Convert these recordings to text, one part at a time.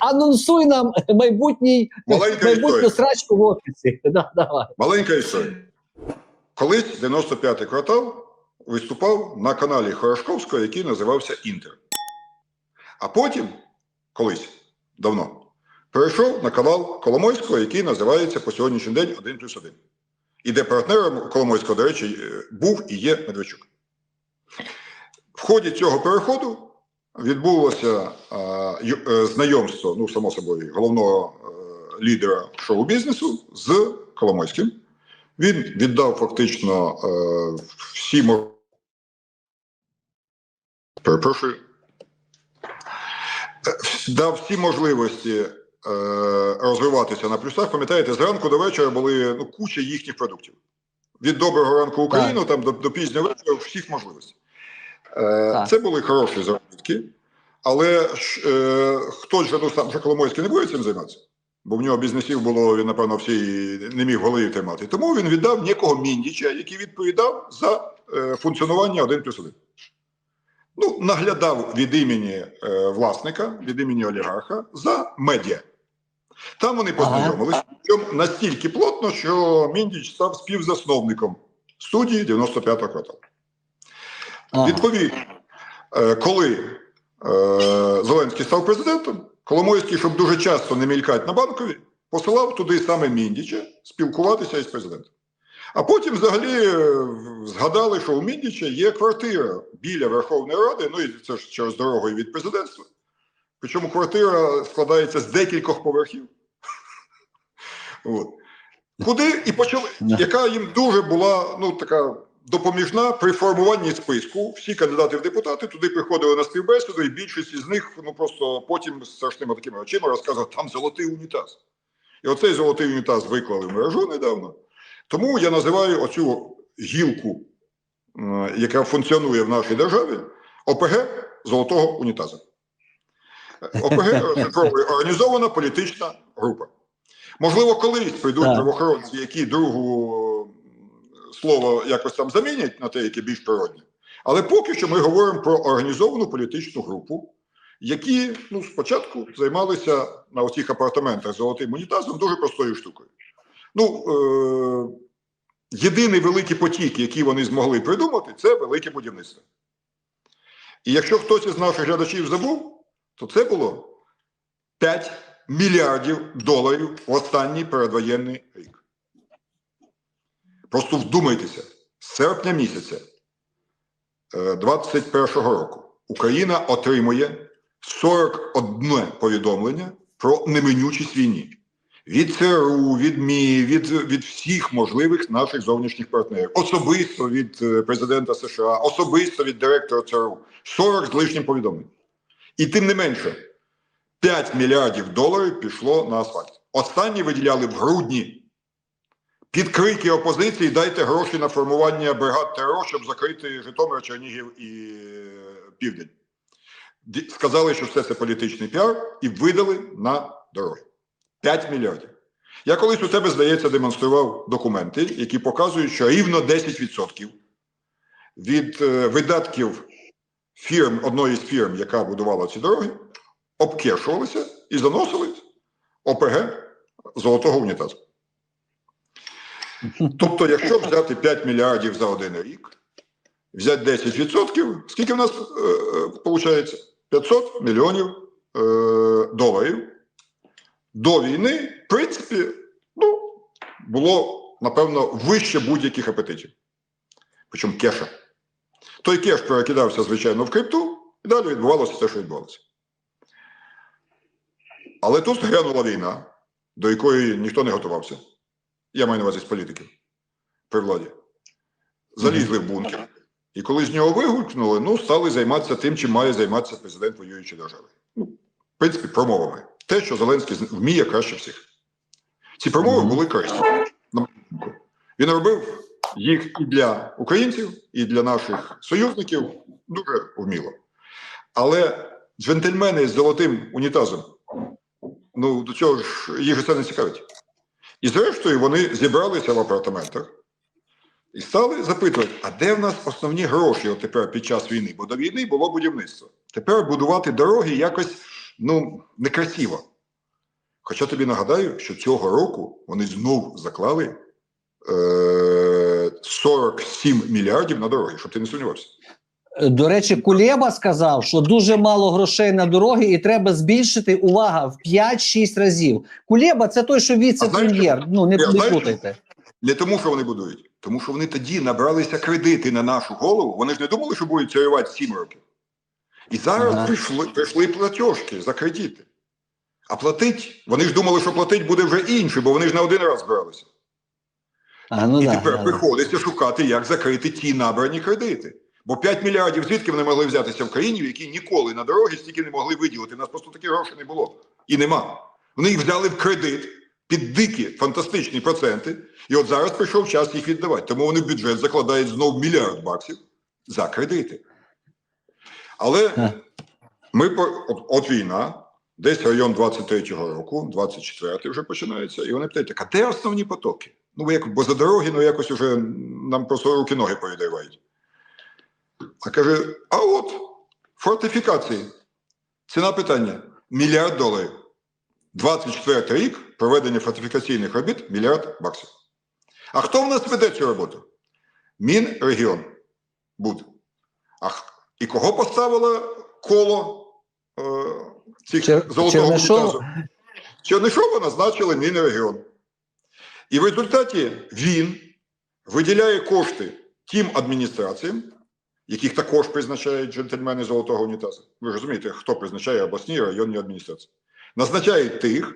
Анонсуй нам майбутній майбутню срачку в офісі. Да, давай. Маленька історія. Колись 95-й квартал виступав на каналі Хорошковського, який називався Інтер. А потім, колись, давно, перейшов на канал Коломойського, який називається по сьогоднішній день 1 плюс 1. І де партнером Коломойського, до речі, е, був і є Медведчук. В ході цього переходу відбулося е, знайомство, ну, само собою, головного е, лідера шоу-бізнесу з Коломойським. Він віддав фактично е, всі Перепрошую. Дав всі можливості е, розвиватися на плюсах. Пам'ятаєте, зранку до вечора були ну, куча їхніх продуктів. Від доброго ранку Україну там до, до пізнього вечора всіх можливостей. Е, це були хороші заробітки, але ж, е, хтось же ну, сам же Коломойський не буде цим займатися. Бо в нього бізнесів було, він, напевно, всі не міг голові тримати. Тому він віддав некого Міндіча, який відповідав за е, функціонування 1 плюс 1. Ну, наглядав від імені е, власника, від імені олігарха за медіа. Там вони познайомилися, настільки плотно, що Міндіч став співзасновником студії 95-го кварталу. Відповідно, е, коли Зеленський став президентом, Коломойський, щоб дуже часто не мількати на банкові, посилав туди саме Міндіча спілкуватися із президентом. А потім взагалі е, згадали, що у Міндіча є квартира біля Верховної Ради, ну і це ж через дорогою від президентства. Причому квартира складається з декількох поверхів. От. Куди і почали, яка їм дуже була ну, така допоміжна при формуванні списку. Всі кандидати в депутати туди приходили на співбесіду, і більшість із них ну просто потім з страшними такими очима розказували, там золотий унітаз. І оцей золотий унітаз виклали в мережу недавно. Тому я називаю оцю гілку, яка функціонує в нашій державі, ОПГ золотого унітазу. ОПГ організована політична група. Можливо, колись прийдуть правоохоронці, які другу слово якось там замінять на те, яке більш природне. Але поки що ми говоримо про організовану політичну групу, які ну, спочатку займалися на оцих апартаментах золотим унітазом дуже простою штукою. Ну, е- єдиний великий потік, який вони змогли придумати, це велике будівництво. І якщо хтось із наших глядачів забув, то це було 5 мільярдів доларів в останній передвоєнний рік. Просто вдумайтеся, з серпня місяця 21-го року Україна отримує 41 повідомлення про неминучість війні. Від ЦРУ, від МІ, від, від всіх можливих наших зовнішніх партнерів, особисто від е, президента США, особисто від директора ЦРУ. 40 з лишнім повідомлень. І тим не менше, 5 мільярдів доларів пішло на асфальт. Останні виділяли в грудні. Під крики опозиції дайте гроші на формування бригад ТРО, щоб закрити Житомир, Чернігів і е, Південь. Сказали, що все це політичний піар, і видали на дороги. 5 мільярдів. Я колись у тебе, здається, демонстрував документи, які показують, що рівно 10% від е, видатків фірм, одної з фірм, яка будувала ці дороги, обкешувалися і заносили ОПГ золотого унітазу. Тобто, якщо взяти 5 мільярдів за один рік, взяти 10%, скільки в нас виходить? 500 мільйонів е, доларів. До війни, в принципі, ну, було, напевно, вище будь-яких апетитів. Причому кеша. Той кеш перекидався, звичайно, в крипту, і далі відбувалося те, що відбувалося. Але тут грянула війна, до якої ніхто не готувався. Я маю на увазі з політиків при владі. Залізли в бункер. І коли з нього вигукнули, ну, стали займатися тим, чим має займатися президент воюючої держави. Ну, в принципі, промовами. Те, що Зеленський вміє краще всіх. Ці промови були корисні. Він робив їх і для українців, і для наших союзників дуже вміло. Але джентльмени з золотим унітазом, ну до цього ж їх це не цікавить. І зрештою вони зібралися в апартаментах і стали запитувати, а де в нас основні гроші от тепер під час війни? Бо до війни було будівництво. Тепер будувати дороги якось ну, некрасиво. Хоча тобі нагадаю, що цього року вони знов заклали е, 47 мільярдів на дороги, щоб ти не сумнівався. До речі, Кулєба сказав, що дуже мало грошей на дороги, і треба збільшити увага в 5-6 разів. Кулєба це той, що віце-прем'єр. Ну не, не путайте. Не тому, що вони будують, тому що вони тоді набралися кредити на нашу голову. Вони ж не думали, що будуть царювати 7 років. І зараз Ага. прийшли, прийшли платіжки за кредити. А платить, вони ж думали, що платить буде вже інше, бо вони ж на один раз збиралися. А, ну І да, тепер да, да. приходиться шукати, як закрити ті набрані кредити. Бо 5 мільярдів звідки вони могли взятися в країні, в якій ніколи на дороги стільки не могли виділити. У нас просто таких грошей не було. І нема. Вони їх взяли в кредит під дикі фантастичні проценти. І от зараз прийшов час їх віддавати. Тому вони в бюджет закладають знов мільярд баксів за кредити. Але ми по- от, от війна, десь район 23-го року, 24-й вже починається, і вони питають, а де основні потоки? Ну, як, бо за дороги, ну якось уже нам просто руки ноги повідривають. А каже: а от фортифікації. Ціна питання мільярд доларів. 24 рік проведення фортифікаційних робіт мільярд баксів. А хто в нас веде цю роботу? Мінрегіон. Буд. А і кого поставило коло е, цих Чер- золотого унітазу? Чернишова назначили Мінрегіон. І в результаті він виділяє кошти тим адміністраціям, яких також призначають джентльмени золотого унітазу. Ви розумієте, хто призначає обласні районні адміністрації. Назначає тих,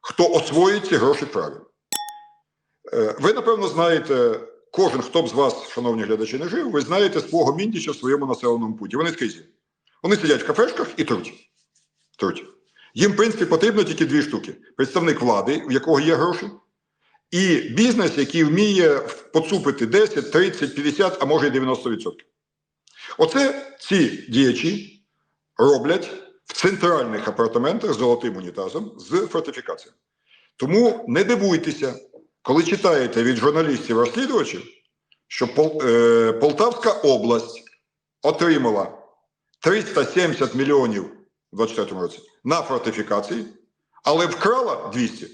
хто освоїть ці гроші правильно. Е, Ви, напевно, знаєте, кожен, хто б з вас, шановні глядачі, не жив, ви знаєте свого міндіча в своєму населеному путі. Вони скрізь. Вони сидять в кафешках і труть. труть. Їм, в принципі, потрібно тільки дві штуки: представник влади, у якого є гроші, і бізнес, який вміє поцупити 10, 30, 50, а може й 90%. Оце ці діячі роблять в центральних апартаментах з золотим унітазом з фортифікацією. Тому не дивуйтеся, коли читаєте від журналістів-розслідувачів, що Пол- е, Полтавська область отримала 370 мільйонів у 2024 році на фортифікації, але вкрала 200.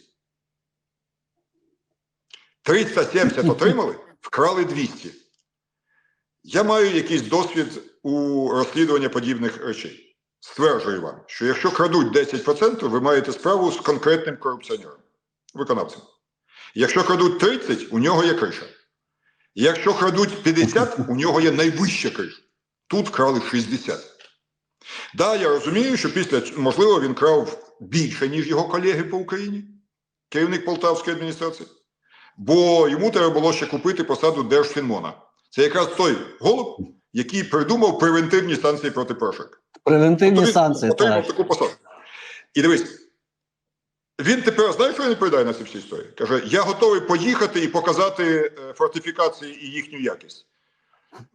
370 отримали, вкрали 200. Я маю якийсь досвід у розслідуванні подібних речей. Стверджую вам, що якщо крадуть 10%, ви маєте справу з конкретним корупціонером, виконавцем. Якщо крадуть 30, у нього є криша. Якщо крадуть 50, у нього є найвища криша. Тут крали 60. Да, я розумію, що після можливо він крав більше, ніж його колеги по Україні, керівник Полтавської адміністрації. Бо йому треба було ще купити посаду Держфінмона. Це якраз той голуб, який придумав превентивні станції проти прошок. Превентивні Тобто санкції. Так. таку посаду. І дивись, він тепер знаєш, що він відповідає на ці всі історії? Каже: я готовий поїхати і показати е, фортифікації і їхню якість.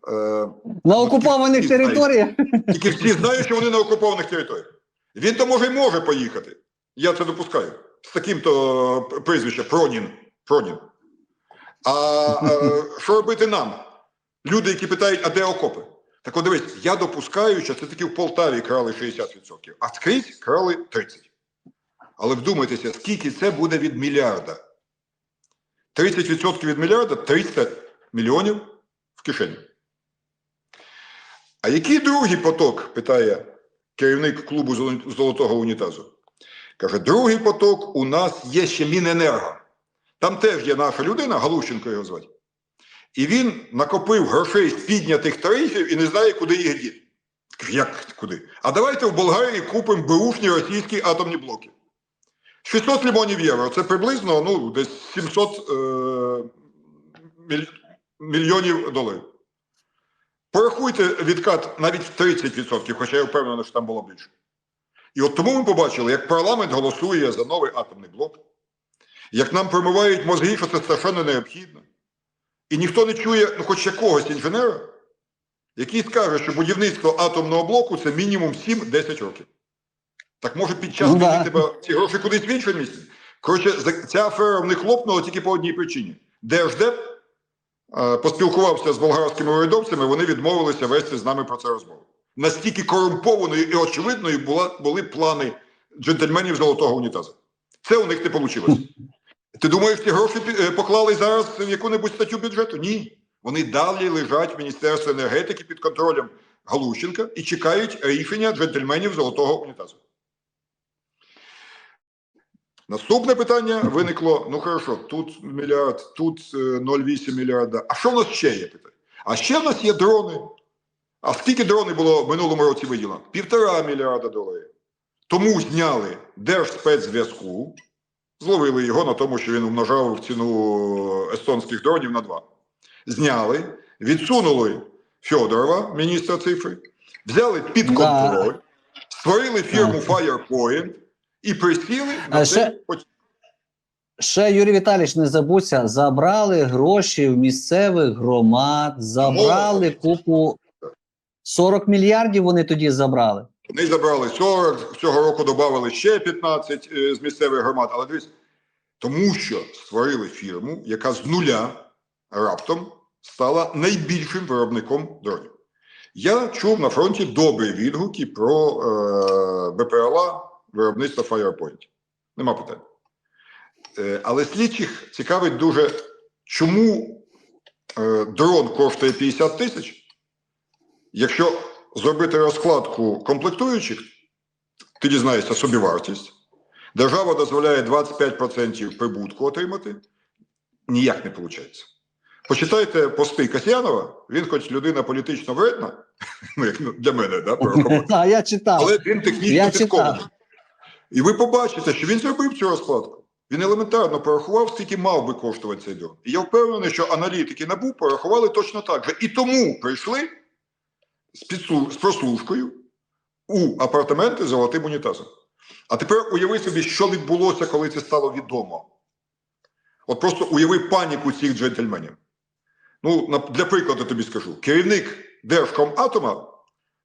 Е, На окупованих територіях. тільки всі знають, що вони на окупованих територіях. Він то може й може поїхати. Я це допускаю. З таким-то прізвищем Пронін. Пронін. А е, що робити нам? Люди, які питають, а де окопи? Так от дивись, я допускаю, що це таки в Полтаві крали 60%, а скрізь крали 30%. Але вдумайтеся, скільки це буде від мільярда? 30% від мільярда 300 мільйонів в кишені. А який другий поток? питає керівник клубу Золотого унітазу. Каже: другий поток у нас є ще Міненерго. Там теж є наша людина, Галущенко його звати. І він накопив грошей з піднятих тарифів і не знає, куди їх діти. Як куди? А давайте в Болгарії купимо беушні російські атомні блоки. 600 лімонів євро. Це приблизно ну, десь 700 е, міль- мільйонів доларів. Порахуйте відкат навіть в 30%, хоча я впевнений, що там було більше. І от тому ми побачили, як парламент голосує за новий атомний блок, як нам промивають мозги, що це страшенно необхідно. І ніхто не чує ну, хоч якогось інженера, який скаже, що будівництво атомного блоку це мінімум 7-10 років. Так може під час Ну, війни да. треба ці гроші кудись в інше місце? Коротше, ця афера в них лопнула тільки по одній причині. Держдеп е, поспілкувався з болгарськими урядовцями, вони відмовилися вести з нами про це розмову. Настільки корумпованою і очевидною була, були плани джентльменів золотого унітазу. Це у них не вийшло. Ти думаєш, ці гроші е, поклали зараз в яку-небудь статтю бюджету? Ні. Вони далі лежать в Міністерстві енергетики під контролем Галущенка і чекають рішення джентльменів золотого унітазу. Наступне питання виникло: ну хорошо, тут мільярд, тут е, 0,8 мільярда. А що в нас ще є? А ще в нас є дрони. А скільки дронів було в минулому році виділено? Півтора мільярда доларів. Тому зняли Держспецзв'язку, зловили його на тому, що він умножав ціну естонських дронів на два. Зняли, відсунули Федорова, міністра цифри, взяли під Да. контроль, створили фірму Firepoint і присіли на ще- цей Ще Юрій Віталійович, не забудься, забрали гроші в місцевих громад, забрали Молодець. купу 40 мільярдів. Вони тоді забрали. Вони забрали 40, цього року додали ще 15 е, з місцевих громад. Але дивіться, тому що створили фірму, яка з нуля раптом стала найбільшим виробником дронів. Я чув на фронті добрі відгуки про е, БПЛА виробництва Firepoint. Нема питань. Е, але слідчих цікавить дуже, чому е, дрон коштує 50 тисяч, якщо зробити розкладку комплектуючих, ти дізнаєшся собівартість. Держава дозволяє 25% прибутку отримати. Ніяк не виходить. Почитайте пости Касьянова, він хоч людина політично вредна, ну, як для мене, да, порахувати, я читав. але він технічно підкований. І ви побачите, що він зробив цю розкладку. Він елементарно порахував, скільки мав би коштувати цей дрон. І я впевнений, що аналітики НАБУ порахували точно так же. І тому прийшли з, підслу... з прослушкою у апартаменти з золотим унітазом. А тепер уяви собі, що відбулося, коли це стало відомо. От просто уяви паніку цих джентльменів. Ну, для прикладу тобі скажу: керівник Держкоматома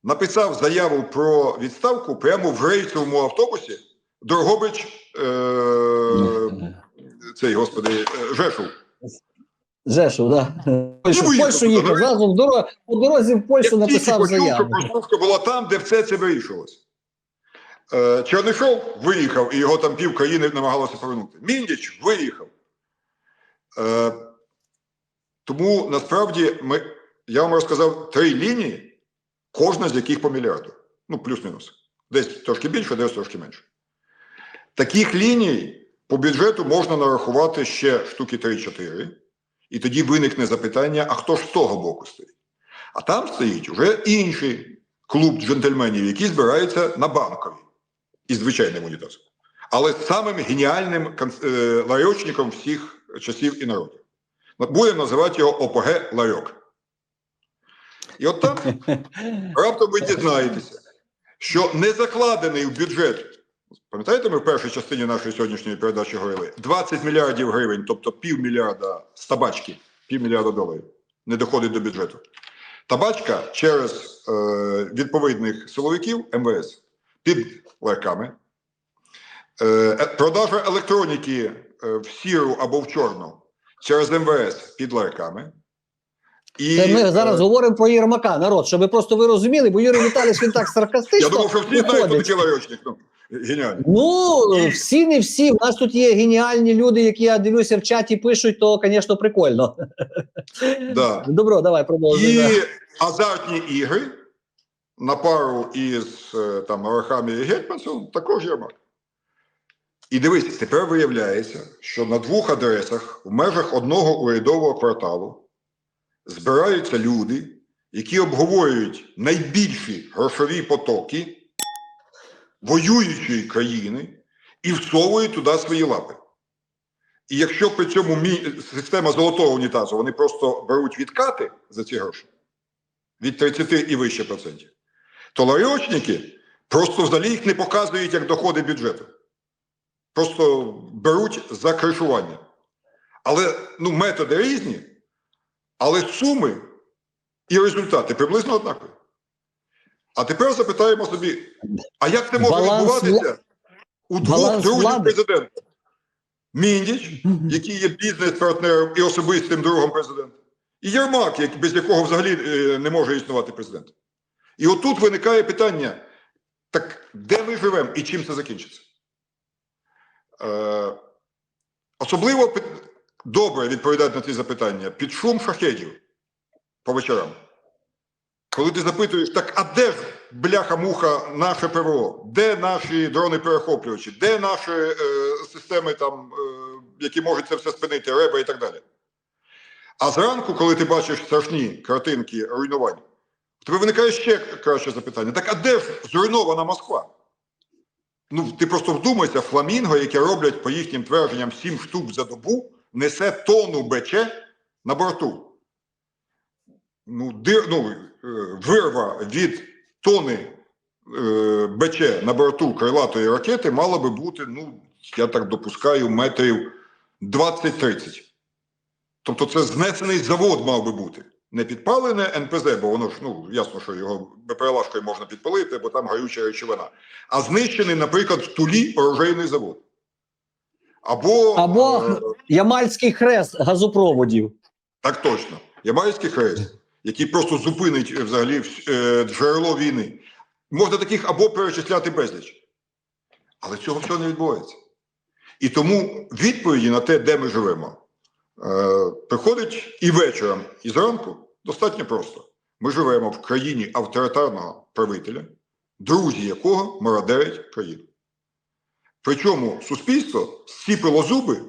написав заяву про відставку прямо в рейсовому автобусі Дрогобич, е... цей господи, е, Жешов. Жешов, да. Польщу, в Польщу їхав, ну, зразу в дорозі, по дорозі в Польщу Я тільки написав почув, що заяву. прослушка була там, де все це вирішилось. Е, Чернишов виїхав, і його там пів країни намагалося повернути. Міндіч виїхав. Е, тому насправді ми, я вам розказав три лінії, кожна з яких по мільярду. Ну, плюс-мінус. Десь трошки більше, десь трошки менше. Таких ліній по бюджету можна нарахувати ще штуки 3-4. І тоді виникне запитання: а хто ж з того боку стоїть? А там стоїть уже інший клуб джентльменів, які збираються на банкові із звичайним унітазом. Але самим геніальним е, ларьочником всіх часів і народів. Будемо називати його ОПГ Ларьок. І от там раптом ви дізнаєтеся, що не закладений в бюджет. Пам'ятаєте, ми в першій частині нашої сьогоднішньої передачі говорили 20 мільярдів гривень, тобто півмільярда з табачки, півмільярда доларів, не доходить до бюджету. Табачка через е, відповідних силовиків МВС під ларками. Е, е, продажа електроніки е, в сіру або в чорну через МВС під ларками. І, Це ми зараз е, говоримо про Єрмака, народ, щоб ви просто ви розуміли, бо Юрій Віталійович він так саркастично я думав, що всі знають, хто такий ларьочник. Геніально. Ну, І- всі не всі. У нас тут є геніальні люди, які я дивлюся в чаті пишуть, то, звісно, прикольно. Да. Добро, давай продовжуємо. І азартні ігри на пару із е, там Арахамі і Гетьманцем також Єрмак. І дивись, тепер виявляється, що на двох адресах в межах одного урядового кварталу збираються люди, які обговорюють найбільші грошові потоки воюючої країни і всовують туди свої лапи. І якщо при цьому мі- система золотого унітазу, вони просто беруть відкати за ці гроші від 30 і вище процентів, то ларьочники просто взагалі їх не показують як доходи бюджету. Просто беруть за кришування. Але ну, методи різні, але суми і результати приблизно однакові. А тепер запитаємо собі: а як це може Баланс відбуватися у двох друзів президента? Міндіч, який є бізнес-партнером і особистим другом президента, і Єрмак, без якого взагалі е, не може існувати президент. І отут виникає питання: Так де ми живемо і чим це закінчиться? Е, особливо добре відповідають на ці запитання під шум шахедів по вечорам. Коли ти запитуєш, так а де ж бляха-муха наше ПВО? Де наші дрони-перехоплювачі? Де наші е, системи, там, е, які можуть це все спинити, реба і так далі? А зранку, коли ти бачиш страшні картинки руйнувань, у тебе виникає ще краще запитання: так а де ж зруйнована Москва? Ну, ти просто вдумайся, фламінго, яке роблять по їхнім твердженням 7 штук за добу, несе тонну БЧ на борту. Ну, дир, ну, вирва від тони е, БЧ на борту крилатої ракети мала би бути, ну, я так допускаю, метрів 20-30. Тобто це знесений завод мав би бути. Не підпалене НПЗ, бо воно ж, ну, ясно, що його БПЛАшкою можна підпалити, бо там гарюча речовина. А знищений, наприклад, в Тулі оружейний завод. Або, Або е, Ямальський хрест газопроводів. так точно. Ямайський хрест, який просто зупинить е, взагалі е, джерело війни. Можна таких або перечисляти безліч. Але цього всього не відбувається. І тому відповіді на те, де ми живемо, е, приходить і вечором, і зранку достатньо просто. Ми живемо в країні авторитарного правителя, друзі якого мародерять країну. Причому суспільство зціпило зуби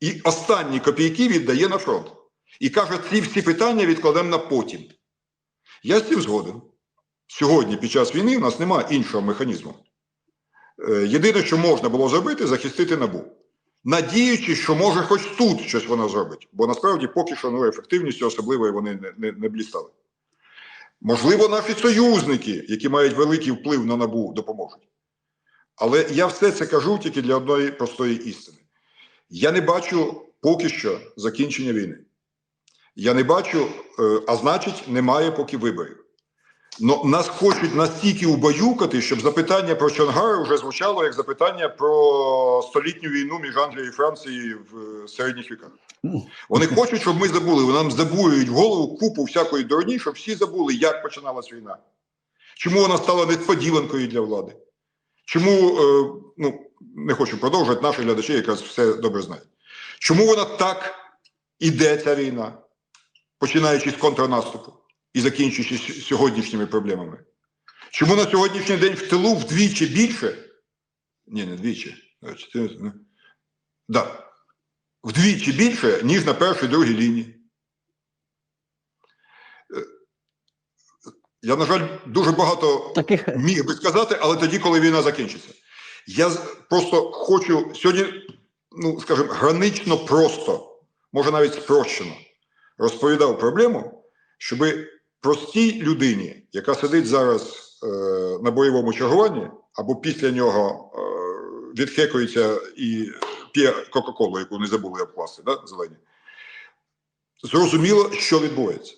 і останні копійки віддає на фронт. І каже, ці всі питання відкладемо на потім. Я з цим згоден. Сьогодні, під час війни, у нас немає іншого механізму. Е, Єдине, що можна було зробити, захистити набу. Надіючись, що може хоч тут щось вона зробить. Бо насправді поки що ну, ефективністю особливої вони не, не, не блістали. Можливо, наші союзники, які мають великий вплив на набу, допоможуть. Але я все це кажу тільки для одної простої істини. Я не бачу поки що закінчення війни. Я не бачу, е, а значить, немає поки виборів. Но нас хочуть настільки убаюкати, щоб запитання про Чонгари вже звучало як запитання про столітню війну між Англією і Францією в е, середніх віках. Вони хочуть, щоб ми забули. Вони нам забурюють в голову купу всякої дурні, щоб всі забули, як починалась війна. Чому вона стала несподіванкою для влади? Чому, е, ну, не хочу продовжувати, наші глядачі якраз все добре знають. Чому вона так іде, ця війна, починаючи з контрнаступу і закінчуючи сьогоднішніми проблемами? Чому на сьогоднішній день в тилу вдвічі більше? Ні, не двічі. а чотири- ну, Да. Вдвічі більше, ніж на першій другій лінії. Е, Я, на жаль, дуже багато Таких міг би сказати, але тоді, коли війна закінчиться. Я просто хочу сьогодні, ну скажімо, гранично просто, може навіть спрощено, розповідав проблему, щоб простій людині, яка сидить зараз е, на бойовому чергуванні, або після нього е, відхекується і п'є Кока-Колу, яку не забули обкласти, да, зелені, зрозуміло, що відбувається.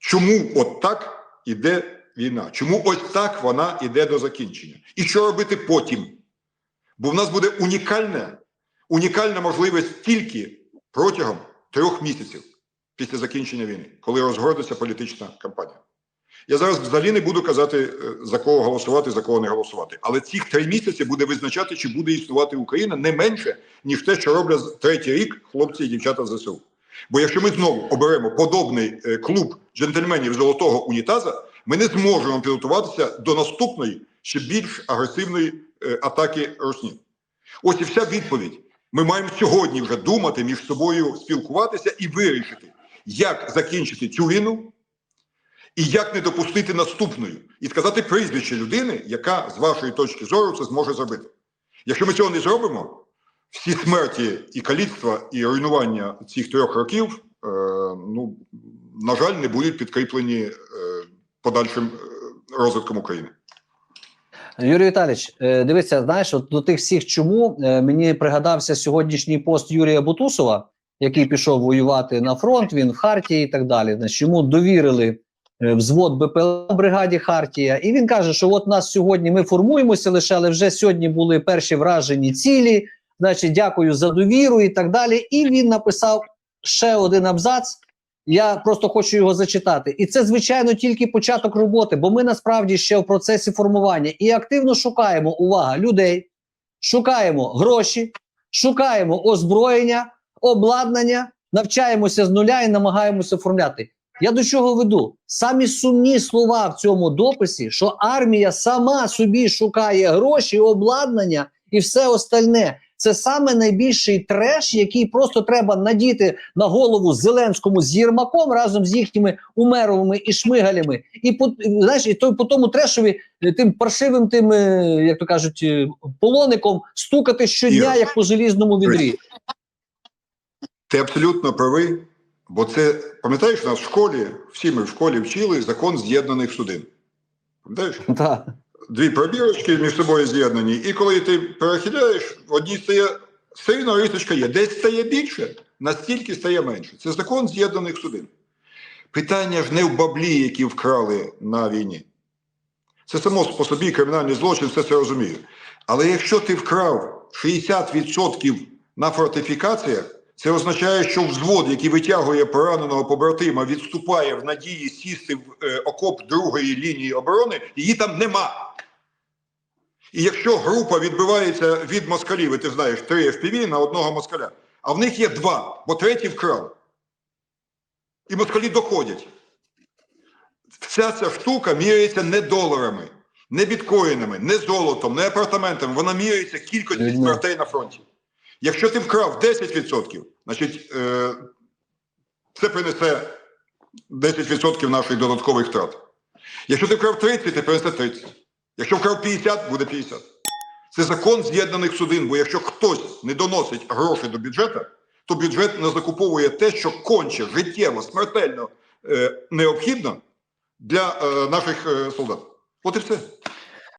Чому от так іде війна? Чому ось так вона іде до закінчення? І що робити потім? Бо в нас буде унікальна, унікальна можливість тільки протягом трьох місяців після закінчення війни, коли розгорнеться політична кампанія. Я зараз взагалі не буду казати, е, за кого голосувати, за кого не голосувати. Але ці три місяці буде визначати, чи буде існувати Україна не менше, ніж те, що роблять третій рік хлопці і дівчата ЗСУ. Бо якщо ми знову оберемо подобний е, клуб джентльменів золотого унітаза, ми не зможемо підготуватися до наступної ще більш агресивної е, атаки Росії. Ось і вся відповідь. Ми маємо сьогодні вже думати між собою, спілкуватися і вирішити, як закінчити цю війну і як не допустити наступної, і сказати прізвище людини, яка з вашої точки зору це зможе зробити. Якщо ми цього не зробимо, всі смерті і каліцтва, і руйнування цих трьох років, е, ну, на жаль, не будуть підкріплені е, подальшим е, розвитком України. Юрій Віталійович, е, дивися, знаєш, от до тих всіх чому е, мені пригадався сьогоднішній пост Юрія Бутусова, який пішов воювати на фронт, він в Хартії і так далі. Значить, йому довірили е, взвод БПЛА бригаді Хартія, і він каже, що от нас сьогодні ми формуємося лише, але вже сьогодні були перші вражені цілі. Значить, дякую за довіру і так далі. І він написав ще один абзац, Я просто хочу його зачитати. І це, звичайно, тільки початок роботи, бо ми насправді ще в процесі формування і активно шукаємо увага людей, шукаємо гроші, шукаємо озброєння, обладнання, навчаємося з нуля і намагаємося оформляти. Я до чого веду? Самі сумні слова в цьому дописі, що армія сама собі шукає гроші, обладнання і все остальне. Це саме найбільший треш, який просто треба надіти на голову Зеленському з Єрмаком разом з їхніми умеровими і шмигалями. І по знаєш, і той по тому трешові е, тим паршивим, тим е, як то кажуть, е, полоником стукати щодня, як по желізному відрі. Ти абсолютно правий, бо це, пам'ятаєш, у нас в школі, всі ми в школі вчили закон з'єднаних судин. Пам'ятаєш? Так. Дві пробірочки між собою з'єднані, і коли ти перехиляєш, в одній стає все рівно рисочка є. Десь стає більше, настільки стає менше. Це закон з'єднаних судин. Питання ж не в баблі, які вкрали на війні. Це само по собі кримінальний злочин, все це розумію. Але якщо ти вкрав 60% на фортифікаціях, це означає, що взвод, який витягує пораненого побратима, відступає в надії сісти в е, окоп другої лінії оборони, її там нема. І якщо група відбивається від москалів, і ти знаєш, три FPV на одного москаля, а в них є два, бо третій вкрав. І москалі доходять. Вся ця штука міряється не доларами, не біткоїнами, не золотом, не апартаментами. Вона міряється Людьми. смертей на фронті. Якщо ти вкрав 10%, значить е, це принесе 10% наших додаткових втрат. Якщо ти вкрав 30, ти принесе 30. Якщо вкрав 50, буде 50. Це закон з'єднаних судин, бо якщо хтось не доносить гроші до бюджету, то бюджет не закуповує те, що конче, життєво, смертельно е, необхідно для е, наших е, солдат. От і все.